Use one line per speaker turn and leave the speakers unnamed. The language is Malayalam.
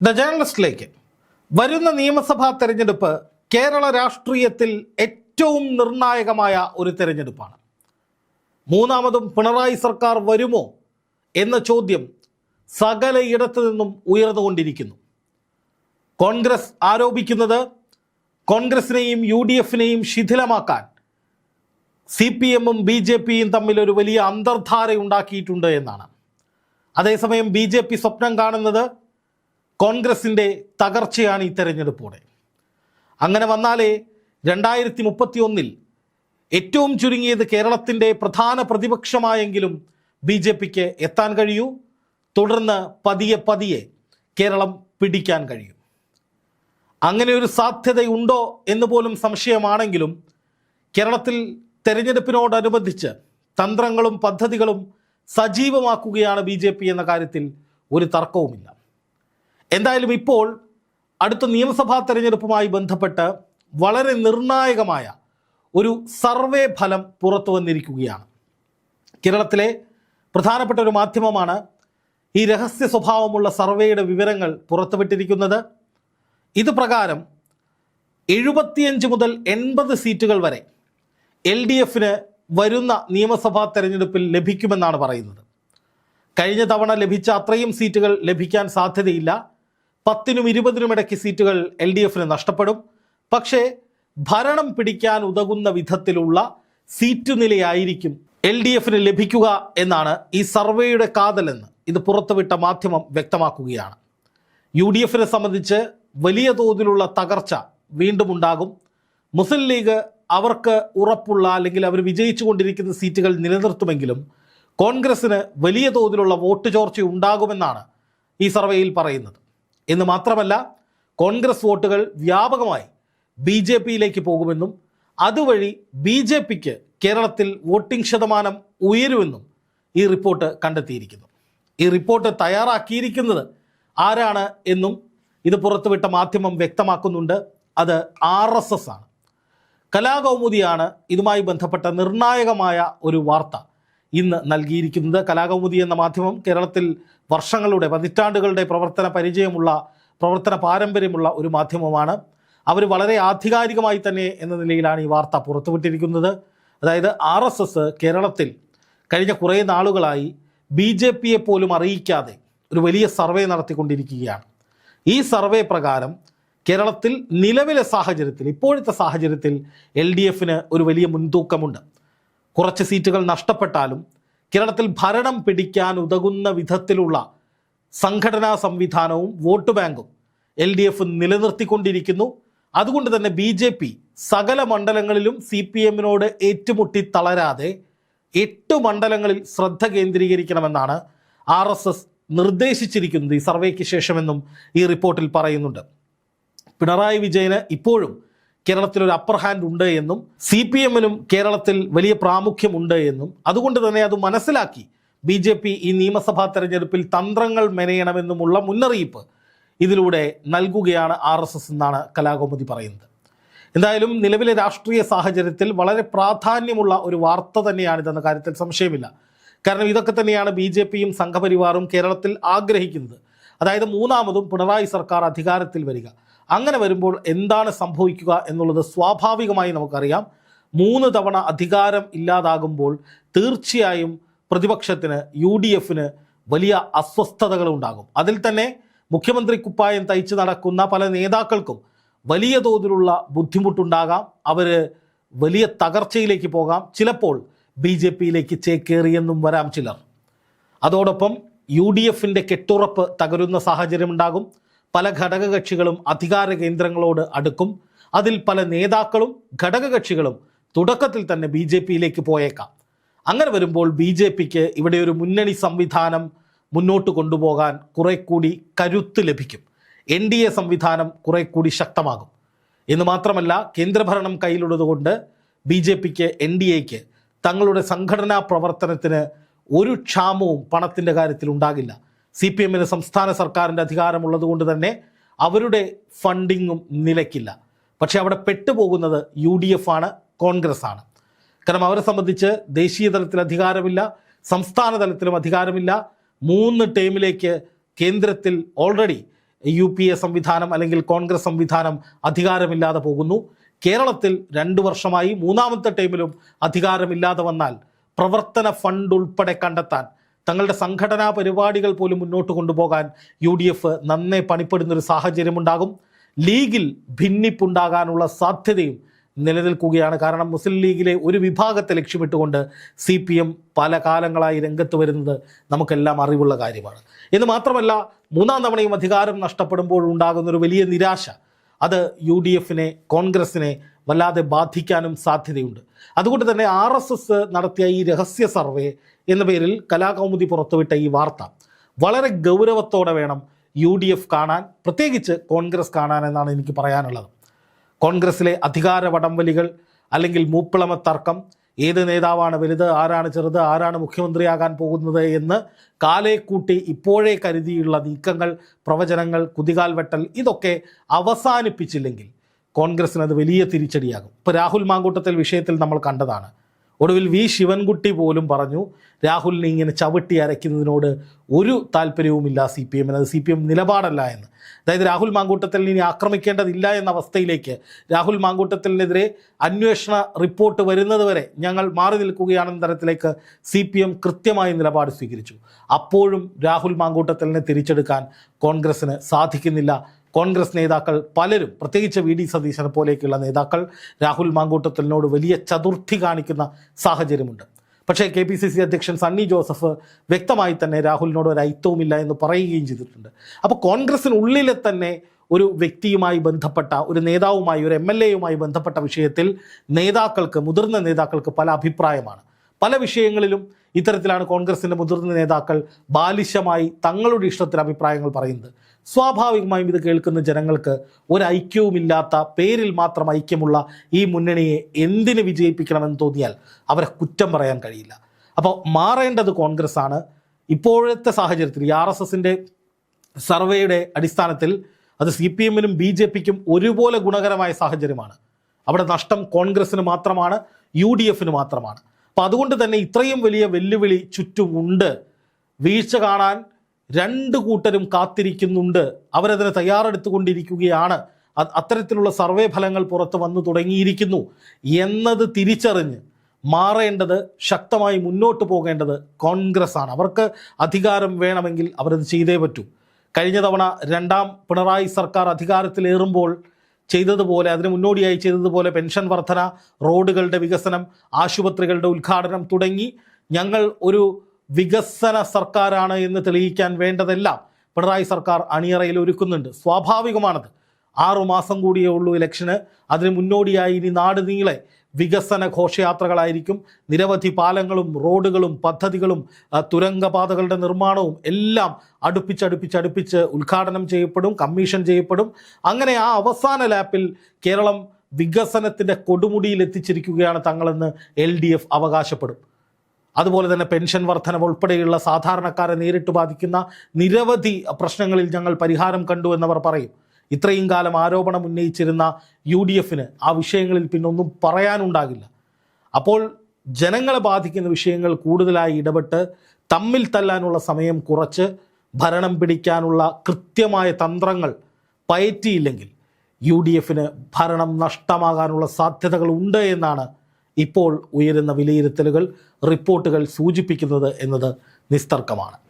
ദ ജേണലിസ്റ്റിലേക്ക് വരുന്ന നിയമസഭാ തെരഞ്ഞെടുപ്പ് കേരള രാഷ്ട്രീയത്തിൽ ഏറ്റവും നിർണായകമായ ഒരു തെരഞ്ഞെടുപ്പാണ്. മൂന്നാമതും പിണറായി സർക്കാർ വരുമോ എന്ന ചോദ്യം സകലയിടത്തു നിന്നും ഉയർന്നുകൊണ്ടിരിക്കുന്നു. കോൺഗ്രസ് ആരോപിക്കുന്നത് കോൺഗ്രസിനെയും യു ഡി എഫിനെയും ശിഥിലമാക്കാൻ സി പി എമ്മും ബി ജെ പിയും തമ്മിൽ ഒരു വലിയ അന്തർധാര ഉണ്ടാക്കിയിട്ടുണ്ട് എന്നാണ്. അതേസമയം ബി ജെ പി സ്വപ്നം കാണുന്നത് കോൺഗ്രസിന്റെ തകർച്ചയാണ് ഈ തെരഞ്ഞെടുപ്പോടെ. അങ്ങനെ വന്നാലേ രണ്ടായിരത്തി മുപ്പത്തി ഒന്നിൽ ഏറ്റവും ചുരുങ്ങിയത് കേരളത്തിന്റെ പ്രധാന പ്രതിപക്ഷമായെങ്കിലും ബി ജെ പിക്ക് എത്താൻ കഴിയൂ. തുടർന്ന് പതിയെ പതിയെ കേരളം പിടിക്കാൻ കഴിയും. അങ്ങനെ ഒരു സാധ്യതയുണ്ടോ എന്ന് പോലും സംശയമാണെങ്കിലും കേരളത്തിൽ തെരഞ്ഞെടുപ്പിനോടനുബന്ധിച്ച് തന്ത്രങ്ങളും പദ്ധതികളും സജീവമാക്കുകയാണ് ബി എന്ന കാര്യത്തിൽ ഒരു തർക്കവുമില്ല. എന്തായാലും ഇപ്പോൾ അടുത്ത നിയമസഭാ തെരഞ്ഞെടുപ്പുമായി ബന്ധപ്പെട്ട് വളരെ നിർണായകമായ ഒരു സർവേ ഫലം പുറത്തു വന്നിരിക്കുകയാണ്. കേരളത്തിലെ പ്രധാനപ്പെട്ട ഒരു മാധ്യമമാണ് ഈ രഹസ്യ സ്വഭാവമുള്ള സർവേയുടെ വിവരങ്ങൾ പുറത്തുവിട്ടിരിക്കുന്നത്. ഇത് പ്രകാരം എഴുപത്തിയഞ്ച് മുതൽ എൺപത് സീറ്റുകൾ വരെ എൽ ഡി എഫിന് വരുന്ന നിയമസഭാ തെരഞ്ഞെടുപ്പിൽ ലഭിക്കുമെന്നാണ് പറയുന്നത്. കഴിഞ്ഞ തവണ ലഭിച്ച അത്രയും സീറ്റുകൾ ലഭിക്കാൻ സാധ്യതയില്ല. പത്തിനും ഇരുപതിനും ഇടയ്ക്ക് സീറ്റുകൾ എൽ ഡി എഫിന് നഷ്ടപ്പെടും. പക്ഷേ ഭരണം പിടിക്കാൻ ഉതകുന്ന വിധത്തിലുള്ള സീറ്റു നിലയായിരിക്കും എൽ ഡി എഫിന് ലഭിക്കുക എന്നാണ് ഈ സർവേയുടെ കാതലെന്ന് ഇത് പുറത്തുവിട്ട മാധ്യമം വ്യക്തമാക്കുകയാണ്. യു ഡി എഫിനെ സംബന്ധിച്ച് വലിയ തോതിലുള്ള തകർച്ച വീണ്ടും ഉണ്ടാകും മുസ്ലിം ലീഗ് അവർക്ക് ഉറപ്പുള്ള അല്ലെങ്കിൽ അവർ വിജയിച്ചു കൊണ്ടിരിക്കുന്ന സീറ്റുകൾ നിലനിർത്തുമെങ്കിലും കോൺഗ്രസിന് വലിയ തോതിലുള്ള വോട്ട് ചോർച്ച ഉണ്ടാകുമെന്നാണ് ഈ സർവേയിൽ പറയുന്നത്. എന്ന് മാത്രമല്ല കോൺഗ്രസ് വോട്ടുകൾ വ്യാപകമായി ബി ജെ പിയിലേക്ക് പോകുമെന്നും അതുവഴി ബി ജെ പിക്ക് കേരളത്തിൽ വോട്ടിംഗ് ശതമാനം ഉയരുമെന്നും ഈ റിപ്പോർട്ട് കണ്ടെത്തിയിരിക്കുന്നു. ഈ റിപ്പോർട്ട് തയ്യാറാക്കിയിരിക്കുന്നത് ആരാണ് എന്നും ഇത് പുറത്തുവിട്ട മാധ്യമം വ്യക്തമാക്കുന്നുണ്ട്. അത് ആർ എസ് എസ് ആണ്. കലാകൗമുദിയാണ് ഇതുമായി ബന്ധപ്പെട്ട നിർണായകമായ ഒരു വാർത്ത ഇന്ന് നൽകിയിരിക്കുന്നത്. കലാകൗമുദി എന്ന മാധ്യമം കേരളത്തിൽ വർഷങ്ങളുടെ പതിറ്റാണ്ടുകളുടെ പ്രവർത്തന പരിചയമുള്ള പ്രവർത്തന പാരമ്പര്യമുള്ള ഒരു മാധ്യമമാണ്. അവർ വളരെ ആധികാരികമായി തന്നെ എന്ന നിലയിലാണ് ഈ വാർത്ത പുറത്തുവിട്ടിരിക്കുന്നത്. അതായത് ആർ എസ് എസ് കേരളത്തിൽ കഴിഞ്ഞ കുറേ നാളുകളായി ബി ജെ പിയെ പോലും അറിയിക്കാതെ ഒരു വലിയ സർവേ നടത്തിക്കൊണ്ടിരിക്കുകയാണ്. ഈ സർവേ പ്രകാരം കേരളത്തിൽ നിലവിലെ സാഹചര്യത്തിൽ ഇപ്പോഴത്തെ സാഹചര്യത്തിൽ എൽ ഡി എഫിന് ഒരു വലിയ മുൻതൂക്കമുണ്ട്. കുറച്ച് സീറ്റുകൾ നഷ്ടപ്പെട്ടാലും കേരളത്തിൽ ഭരണം പിടിക്കാൻ ഉതകുന്ന വിധത്തിലുള്ള സംഘടനാ സംവിധാനവും വോട്ട് ബാങ്കും എൽ ഡി എഫ് നിലനിർത്തിക്കൊണ്ടിരിക്കുന്നു. അതുകൊണ്ട് തന്നെ ബി ജെ പി സകല മണ്ഡലങ്ങളിലും സി പി എമ്മിനോട് ഏറ്റുമുട്ടി തളരാതെ എട്ട് മണ്ഡലങ്ങളിൽ ശ്രദ്ധ കേന്ദ്രീകരിക്കണമെന്നാണ് ആർ എസ് എസ് നിർദ്ദേശിച്ചിരിക്കുന്നത് ഈ സർവേക്ക് ശേഷമെന്നും ഈ റിപ്പോർട്ടിൽ പറയുന്നുണ്ട്. പിണറായി വിജയന് ഇപ്പോഴും കേരളത്തിൽ ഒരു അപ്പർ ഹാൻഡ് ഉണ്ട് എന്നും സി പി എമ്മിനും കേരളത്തിൽ വലിയ പ്രാമുഖ്യമുണ്ട് എന്നും. അതുകൊണ്ട് തന്നെ അത് മനസ്സിലാക്കി ബി ജെ പി ഈ നിയമസഭാ തെരഞ്ഞെടുപ്പിൽ തന്ത്രങ്ങൾ മെനയണമെന്നുമുള്ള മുന്നറിയിപ്പ് ഇതിലൂടെ നൽകുകയാണ് ആർ എസ് എസ് എന്നാണ് കലാകൗമുദി പറയുന്നത്. എന്തായാലും നിലവിലെ രാഷ്ട്രീയ സാഹചര്യത്തിൽ വളരെ പ്രാധാന്യമുള്ള ഒരു വാർത്ത തന്നെയാണിതെന്ന കാര്യത്തിൽ സംശയമില്ല. കാരണം ഇതൊക്കെ തന്നെയാണ് ബി ജെ പിയും സംഘപരിവാറും കേരളത്തിൽ ആഗ്രഹിക്കുന്നത്. അതായത് മൂന്നാമതും പിണറായി സർക്കാർ അധികാരത്തിൽ വരിക. അങ്ങനെ വരുമ്പോൾ എന്താണ് സംഭവിക്കുക എന്നുള്ളത് സ്വാഭാവികമായി നമുക്കറിയാം. മൂന്ന് തവണ അധികാരം ഇല്ലാതാകുമ്പോൾ തീർച്ചയായും പ്രതിപക്ഷത്തിന് യു ഡി എഫിന് വലിയ അസ്വസ്ഥതകൾ ഉണ്ടാകും. അതിൽ തന്നെ മുഖ്യമന്ത്രി കുപ്പായം തയ്ച്ച് നടക്കുന്ന പല നേതാക്കൾക്കും വലിയ തോതിലുള്ള ബുദ്ധിമുട്ടുണ്ടാകാം. അവർ വലിയ തകർച്ചയിലേക്ക് പോകാം. ചിലപ്പോൾ ബി ജെ പിയിലേക്ക് ചേക്കേറിയെന്നും വരാം ചിലർ. അതോടൊപ്പം യു ഡി എഫിന്റെ കെട്ടുറപ്പ് തകരുന്ന സാഹചര്യമുണ്ടാകും. പല ഘടകകക്ഷികളും അധികാര കേന്ദ്രങ്ങളോട് അടുക്കും. അതിൽ പല നേതാക്കളും ഘടകകക്ഷികളും തുടക്കത്തിൽ തന്നെ ബി ജെ പിയിലേക്ക് പോയേക്കാം. അങ്ങനെ വരുമ്പോൾ ബി ജെ പിക്ക് ഇവിടെ ഒരു മുന്നണി സംവിധാനം മുന്നോട്ട് കൊണ്ടുപോകാൻ കുറെ കൂടി കരുത്ത് ലഭിക്കും. എൻ ഡി എ സംവിധാനം കുറെ കൂടി ശക്തമാകും. എന്ന് മാത്രമല്ല കേന്ദ്രഭരണം കയ്യിലുള്ളതുകൊണ്ട് ബി ജെ പിക്ക് എൻ ഡി എക്ക് തങ്ങളുടെ സംഘടനാ പ്രവർത്തനത്തിന് ഒരു ക്ഷാമവും പണത്തിന്റെ കാര്യത്തിൽ ഉണ്ടാകില്ല. സി പി എമ്മിന് സംസ്ഥാന സർക്കാരിന്റെ അധികാരമുള്ളത് കൊണ്ട് തന്നെ അവരുടെ ഫണ്ടിങ്ങും നിലയ്ക്കില്ല. പക്ഷേ അവിടെ പെട്ടുപോകുന്നത് യു ഡി എഫ് ആണ് കോൺഗ്രസ് ആണ് കാരണം അവരെ സംബന്ധിച്ച് ദേശീയ തലത്തിൽ അധികാരമില്ല സംസ്ഥാന തലത്തിലും അധികാരമില്ല. മൂന്ന് ടേമിലേക്ക് കേന്ദ്രത്തിൽ ഓൾറെഡി യു പി എ സംവിധാനം അല്ലെങ്കിൽ കോൺഗ്രസ് സംവിധാനം അധികാരമില്ലാതെ പോകുന്നു. കേരളത്തിൽ രണ്ട് വർഷമായി മൂന്നാമത്തെ ടൈമിലും അധികാരമില്ലാതെ വന്നാൽ പ്രവർത്തന ഫണ്ട് ഉൾപ്പെടെ കണ്ടെത്താൻ തങ്ങളുടെ സംഘടനാ പരിപാടികൾ പോലും മുന്നോട്ട് കൊണ്ടുപോകാൻ യു ഡി എഫ് നന്നേ പണിപ്പെടുന്നൊരു സാഹചര്യമുണ്ടാകും. ലീഗിൽ ഭിന്നിപ്പുണ്ടാകാനുള്ള സാധ്യതയും നിലനിൽക്കുകയാണ്. കാരണം മുസ്ലിം ലീഗിലെ ഒരു വിഭാഗത്തെ ലക്ഷ്യമിട്ടുകൊണ്ട് സി പി എം പല കാലങ്ങളായി രംഗത്ത് വരുന്നത് നമുക്കെല്ലാം അറിവുള്ള കാര്യമാണ്. എന്ന് മാത്രമല്ല മൂന്നാം തവണയും അധികാരം നഷ്ടപ്പെടുമ്പോൾ ഉണ്ടാകുന്ന ഒരു വലിയ നിരാശ അത് യു ഡി എഫിനെ കോൺഗ്രസിനെ വല്ലാതെ ബാധിക്കാനും സാധ്യതയുണ്ട്. അതുകൊണ്ട് തന്നെ ആർ എസ് എസ് നടത്തിയ ഈ രഹസ്യ സർവേ എന്ന പേരിൽ കലാകൗമുദി പുറത്തുവിട്ട ഈ വാർത്ത വളരെ ഗൗരവത്തോടെ വേണം യു ഡി എഫ് കാണാൻ പ്രത്യേകിച്ച് കോൺഗ്രസ് കാണാൻ എന്നാണ് എനിക്ക് പറയാനുള്ളത്. കോൺഗ്രസിലെ അധികാര വടംവലികൾ അല്ലെങ്കിൽ മൂപ്പിളമ തർക്കം ഏത് നേതാവാണ് വലുത് ആരാണ് ചെറുത് ആരാണ് മുഖ്യമന്ത്രിയാകാൻ പോകുന്നത് എന്ന് കാലേ കൂട്ടി ഇപ്പോഴേ കരുതിയുള്ള നീക്കങ്ങൾ പ്രവചനങ്ങൾ കുതികാൽ വെട്ടൽ ഇതൊക്കെ അവസാനിപ്പിച്ചില്ലെങ്കിൽ കോൺഗ്രസിന് അത് വലിയ തിരിച്ചടിയാകും. ഇപ്പോൾ രാഹുൽ മാങ്കൂട്ടത്തിൽ വിഷയത്തിൽ നമ്മൾ കണ്ടതാണ്. ഒടുവിൽ വി ശിവൻകുട്ടി പോലും പറഞ്ഞു രാഹുലിനെ ഇങ്ങനെ ചവിട്ടി അരയ്ക്കുന്നതിനോട് ഒരു താല്പര്യവുമില്ല സി പി എമ്മിന്. അത് സി പി എം നിലപാടല്ല എന്ന്. അതായത് രാഹുൽ മാങ്കൂട്ടത്തിൽ ഇനി ആക്രമിക്കേണ്ടതില്ല എന്ന അവസ്ഥയിലേക്ക് രാഹുൽ മാങ്കൂട്ടത്തിനെതിരെ അന്വേഷണ റിപ്പോർട്ട് വരുന്നത് വരെ ഞങ്ങൾ മാറി നിൽക്കുകയാണെന്ന തരത്തിലേക്ക് സി പി എം കൃത്യമായ നിലപാട് സ്വീകരിച്ചു. അപ്പോഴും രാഹുൽ മാങ്കൂട്ടത്തിലിനെ തിരിച്ചെടുക്കാൻ കോൺഗ്രസ്സിന് സാധിക്കുന്നില്ല. കോൺഗ്രസ് നേതാക്കൾ പലരും പ്രത്യേകിച്ച് വി ഡി സതീശനെ പോലെയൊക്കെയുള്ള നേതാക്കൾ രാഹുൽ മാങ്കൂട്ടത്തിലിനോട് വലിയ ചതുർത്ഥി കാണിക്കുന്ന സാഹചര്യമുണ്ട്. പക്ഷേ കെ പി സി സി അധ്യക്ഷൻ സണ്ണി ജോസഫ് വ്യക്തമായി തന്നെ രാഹുലിനോട് ഒരു ഐത്തവുമില്ല എന്ന് പറയുകയും ചെയ്തിട്ടുണ്ട്. അപ്പോൾ കോൺഗ്രസിനുള്ളിലെ തന്നെ ഒരു വ്യക്തിയുമായി ബന്ധപ്പെട്ട ഒരു നേതാവുമായി ഒരു എം എൽ എയുമായി ബന്ധപ്പെട്ട വിഷയത്തിൽ നേതാക്കൾക്ക് മുതിർന്ന നേതാക്കൾക്ക് പല അഭിപ്രായമാണ്. പല വിഷയങ്ങളിലും ഇത്തരത്തിലാണ് കോൺഗ്രസിന്റെ മുതിർന്ന നേതാക്കൾ ബാലിശമായി തങ്ങളുടെ ഇഷ്ടത്തിൽ അഭിപ്രായങ്ങൾ പറയുന്നത്. സ്വാഭാവികമായും ഇത് കേൾക്കുന്ന ജനങ്ങൾക്ക് ഒരു ഐക്യവുമില്ലാത്ത പേരിൽ മാത്രം ഐക്യമുള്ള ഈ മുന്നണിയെ എന്തിന് വിജയിപ്പിക്കണമെന്ന് തോന്നിയാൽ അവരെ കുറ്റം പറയാൻ കഴിയില്ല. അപ്പോൾ മാറേണ്ടത് കോൺഗ്രസ് ആണ് ഇപ്പോഴത്തെ സാഹചര്യത്തിൽ ഈ ആർ എസ് എസിന്റെ സർവേയുടെ അടിസ്ഥാനത്തിൽ അത് സി പി എമ്മിനും ബി ജെ പിക്കും ഒരുപോലെ ഗുണകരമായ സാഹചര്യമാണ്. അവിടെ നഷ്ടം കോൺഗ്രസ്സിന് മാത്രമാണ് യു ഡി എഫിന് മാത്രമാണ്. അപ്പം അതുകൊണ്ട് തന്നെ ഇത്രയും വലിയ വെല്ലുവിളി ചുറ്റുമുണ്ട് വീഴ്ച കാണാൻ രണ്ട് കൂട്ടരും കാത്തിരിക്കുന്നുണ്ട്. അവരതിന് തയ്യാറെടുത്തുകൊണ്ടിരിക്കുകയാണ്. അത് അത്തരത്തിലുള്ള സർവേ ഫലങ്ങൾ പുറത്ത് വന്നു തുടങ്ങിയിരിക്കുന്നു. എന്നത് തിരിച്ചറിഞ്ഞ് മാറേണ്ടത് ശക്തമായി മുന്നോട്ട് പോകേണ്ടത് കോൺഗ്രസ് ആണ് അവർക്ക് അധികാരം വേണമെങ്കിൽ അവരത് ചെയ്തേ പറ്റൂ. കഴിഞ്ഞ തവണ രണ്ടാം പിണറായി സർക്കാർ അധികാരത്തിലേറുമ്പോൾ ചെയ്തതുപോലെ അതിന് മുന്നോടിയായി ചെയ്തതുപോലെ പെൻഷൻ വർധന റോഡുകളുടെ വികസനം ആശുപത്രികളുടെ ഉദ്ഘാടനം തുടങ്ങി ഞങ്ങൾ ഒരു വികസന സർക്കാരാണ് എന്ന് തെളിയിക്കാൻ വേണ്ടതെല്ലാം പിണറായി സർക്കാർ അണിയറയിൽ ഒരുക്കുന്നുണ്ട്. സ്വാഭാവികമാണത്. ആറു മാസം കൂടിയേ ഉള്ളൂ ഇലക്ഷന്. അതിന് മുന്നോടിയായി ഇനി നാട് നീളെ വികസന ഘോഷയാത്രകളായിരിക്കും. നിരവധി പാലങ്ങളും റോഡുകളും പദ്ധതികളും തുരങ്കപാതകളുടെ നിർമ്മാണവും എല്ലാം അടുപ്പിച്ചടുപ്പിച്ചടുപ്പിച്ച് ഉദ്ഘാടനം ചെയ്യപ്പെടും കമ്മീഷൻ ചെയ്യപ്പെടും. അങ്ങനെ ആ അവസാന ലാപ്പിൽ കേരളം വികസനത്തിന്റെ കൊടുമുടിയിൽ എത്തിച്ചിരിക്കുകയാണ് തങ്ങളെന്ന് എൽ അവകാശപ്പെടും. അതുപോലെ തന്നെ പെൻഷൻ വർധനവ് ഉൾപ്പെടെയുള്ള സാധാരണക്കാരെ നേരിട്ട് ബാധിക്കുന്ന നിരവധി പ്രശ്നങ്ങളിൽ ഞങ്ങൾ പരിഹാരം കണ്ടു എന്നവർ പറയും. ഇത്രയും കാലം ആരോപണം ഉന്നയിച്ചിരുന്ന യു ഡി എഫിന് ആ വിഷയങ്ങളിൽ പിന്നൊന്നും പറയാനുണ്ടാകില്ല. അപ്പോൾ ജനങ്ങളെ ബാധിക്കുന്ന വിഷയങ്ങൾ കൂടുതലായി ഇടപെട്ട് തമ്മിൽ തല്ലാനുള്ള സമയം കുറച്ച് ഭരണം പിടിക്കാനുള്ള കൃത്യമായ തന്ത്രങ്ങൾ പയറ്റിയില്ലെങ്കിൽ യു ഡി എഫിന് ഭരണം നഷ്ടമാകാനുള്ള സാധ്യതകളുണ്ട് എന്നാണ് ഇപ്പോൾ ഉയരുന്ന വിലയിരുത്തലുകൾ റിപ്പോർട്ടുകൾ സൂചിപ്പിക്കുന്നത് എന്നത് നിസ്തർക്കമാണ്.